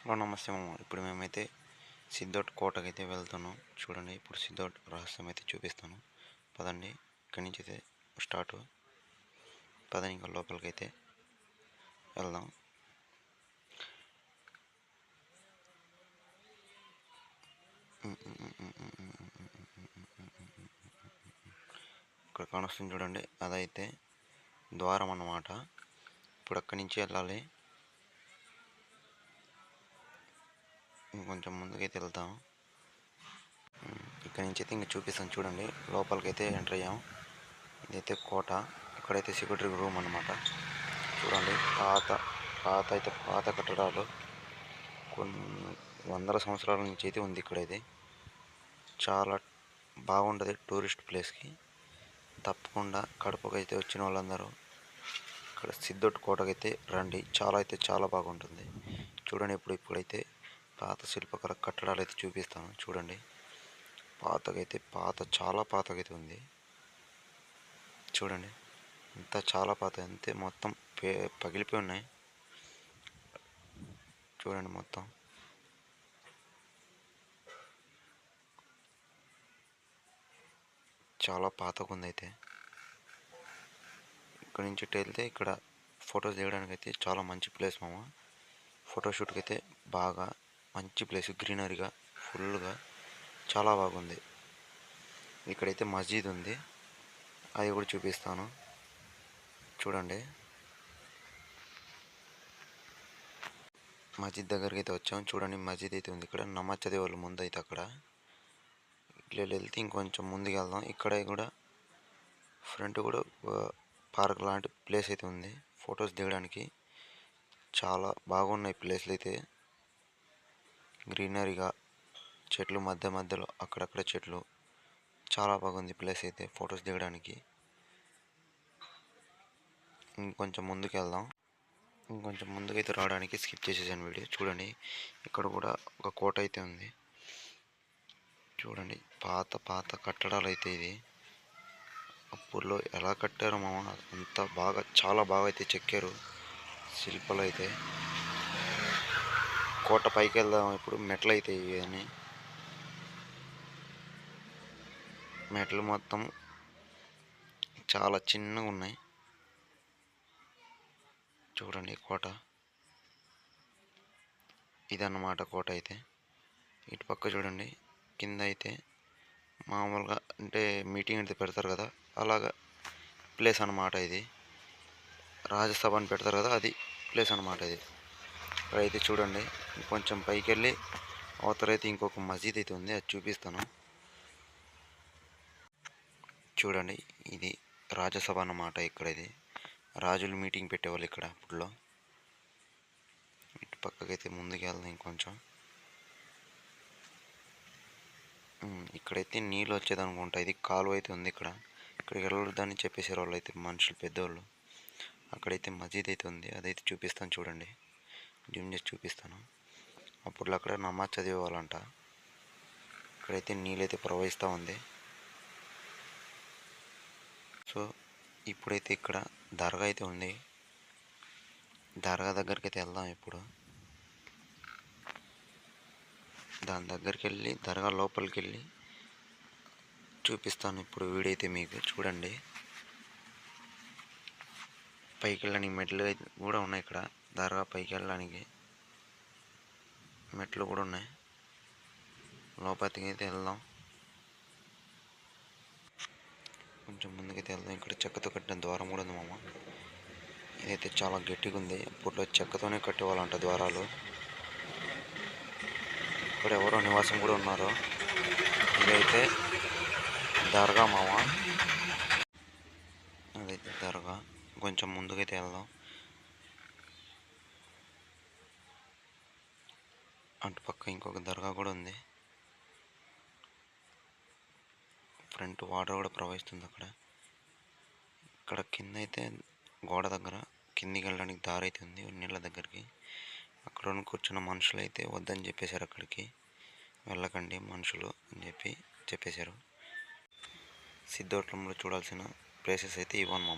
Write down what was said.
Hello నమస్తే మామ ఇప్పుడు మేమైతే సిద్ధోట్ కోటకి అయితే వెళ్తున్నాం చూడండి ఇప్పుడు సిద్ధోట్ రహస్యం అయితే చూపిస్తాను పదండి ఇక్కడి నుంచి అయితే స్టార్ట్ పదని ఇంకా లోపలికి అయితే వెళ్దాం ఇక్కడ కానొస్తుంది చూడండి అదైతే ద్వారం అన్నమాట ఇప్పుడు అక్కడి నుంచి వెళ్ళాలి ఇంకొంచెం ముందుకైతే వెళ్తాం ఇక్కడ నుంచి అయితే ఇంక చూపిస్తాను చూడండి. లోపలికైతే ఎంటర్ అయ్యాం. ఇదైతే కోట. ఇక్కడైతే సెక్యూరిటీ రూమ్ అనమాట చూడండి పాత పాత అయితే పాత కట్టడాలు. కొన్ని వందల సంవత్సరాల నుంచి అయితే ఉంది ఇక్కడైతే. చాలా బాగుంటుంది టూరిస్ట్ ప్లేస్కి తప్పకుండా కడపకు అయితే వచ్చిన వాళ్ళందరూ ఇక్కడ సిద్ధోట్ కోటకైతే రండి. చాలా అయితే చాలా బాగుంటుంది. చూడండి ఇప్పుడు ఇప్పుడైతే పాత శిల్పకళ కట్టడాలు అయితే చూపిస్తాను చూడండి. పాతకైతే పాత చాలా పాతకైతే ఉంది. చూడండి. ఇంత చాలా పాత అంతే మొత్తం పే పగిలిపోయి ఉన్నాయి. చూడండి మొత్తం. చాలా పాతగా ఉంది అయితే ఇక్కడ నుంచి ఇటు వెళ్తే ఇక్కడ ఫొటోస్ దిగడానికి అయితే చాలా మంచి ప్లేస్ మామ. ఫోటోషూట్కి అయితే బాగా మంచి ప్లేస్ గ్రీనరీగా ఫుల్గా చాలా బాగుంది. ఇక్కడైతే మస్జిద్ ఉంది. అది కూడా చూపిస్తాను. చూడండి. మస్జిద్ దగ్గరికి అయితే వచ్చాం. చూడండి మస్జిద్ అయితే ఉంది ఇక్కడ. నమాజ్ చదివే వాళ్ళు ముందు అయితే అక్కడ. ఇట్లా వెళ్తే ఇంకొంచెం ముందుకు వెళ్దాం. ఇక్కడ కూడా ఫ్రంట్ కూడా పార్క్ లాంటి ప్లేస్ అయితే ఉంది. ఫొటోస్ దిగడానికి చాలా బాగున్నాయి ప్లేస్లు అయితే. గ్రీనరీగా చెట్లు మధ్య మధ్యలో అక్కడక్కడ చెట్లు. చాలా బాగుంది ప్లేస్ అయితే ఫొటోస్ దిగడానికి. ఇంకొంచెం ముందుకు వెళ్దాం ఇంకొంచెం ముందుకైతే రావడానికి స్కిప్ చేసేసాను వీడియో. చూడండి ఇక్కడ కూడా ఒక కోట అయితే ఉంది. చూడండి పాత పాత కట్టడాలు అయితే ఇది అప్పుల్లో ఎలా కట్టారో మామ అంత బాగా చాలా బాగా అయితే చెక్కారు శిల్పాలు అయితే. కోట పైకి వెళ్దాం ఇప్పుడు. మెట్లు అయితే ఇవి అని. మెట్లు మొత్తం చాలా చిన్నగా ఉన్నాయి. చూడండి కోట. ఇదన్నమాట కోట అయితే. ఇటు పక్క చూడండి. కింద అయితే మామూలుగా అంటే మీటింగ్ అయితే పెడతారు కదా. అలాగా ప్లేస్ అన్నమాట ఇది. రాజ్యసభ అని పెడతారు కదా అది ప్లేస్ అన్నమాట ఇది. అయితే చూడండి. కొంచెం పైకి వెళ్ళి అవతలైతే ఇంకొక మసీద్ అయితే ఉంది. అది చూపిస్తాను. చూడండి. ఇది రాజసభ అన్నమాట ఇక్కడ ఇది. రాజులు మీటింగ్ పెట్టేవాళ్ళు ఇక్కడ అప్పుడులో ఇటు పక్కకైతే ముందుకు వెళ్దాం ఇంకొంచెం ఇక్కడైతే నీళ్ళు వచ్చేది అనుకుంటా ఇది కాలువ అయితే ఉంది ఇక్కడ. ఇక్కడికి వెళ్ళొద్దని చెప్పేసారు వాళ్ళు అయితే మనుషులు పెద్దవాళ్ళు అక్కడైతే మసీద్ అయితే ఉంది. అదైతే చూపిస్తాను చూడండి. జూమ్ చేసి చూపిస్తాను. అప్పుడు అక్కడ నమాజ్ చదివేవాళ్ళంట. ఇక్కడైతే నీళ్ళైతే ప్రవహిస్తూ ఉంది. సో ఇప్పుడైతే ఇక్కడ దర్గా అయితే ఉంది. దర్గా దగ్గరికి అయితే వెళ్దాం ఇప్పుడు. దాని దగ్గరికి వెళ్ళి దర్గా లోపలికి వెళ్ళి చూపిస్తాను ఇప్పుడు వీడైతే మీకు. చూడండి. పైకి వెళ్ళడానికి మెట్లు అయితే కూడా ఉన్నాయి ఇక్కడ. దర్గా పైకి వెళ్ళడానికి మెట్లు కూడా ఉన్నాయి. లోపలికి అయితే వెళ్దాం. కొంచెం ముందుకైతే వెళ్దాం. ఇక్కడ చెక్కతో కట్టిన ద్వారం కూడా ఉంది మామ. ఇదైతే చాలా గట్టిగా ఉంది. అప్పట్లో చెక్కతోనే కట్టేవాళ్ళంట ద్వారాలు. ఇక్కడ ఎవరో నివాసం కూడా ఉన్నారు. ఇదైతే దర్గా మామ. అదైతే దర్గా. కొంచెం ముందుకైతే వెళ్దాం. అటు పక్క ఇంకొక దర్గా కూడా ఉంది. ఫ్రంట్ వాటర్ కూడా ప్రవహిస్తుంది అక్కడ. ఇక్కడ కింద అయితే గోడ దగ్గర కిందికి వెళ్ళడానికి దారి అయితే ఉంది నీళ్ళ దగ్గరికి. అక్కడ కూర్చున్న మనుషులు అయితే వద్దని చెప్పేశారు అక్కడికి. వెళ్ళకండి మనుషులు అని చెప్పి చెప్పేశారు. సిద్ధోట్లంలో చూడాల్సిన ప్లేసెస్ అయితే ఇవ్వను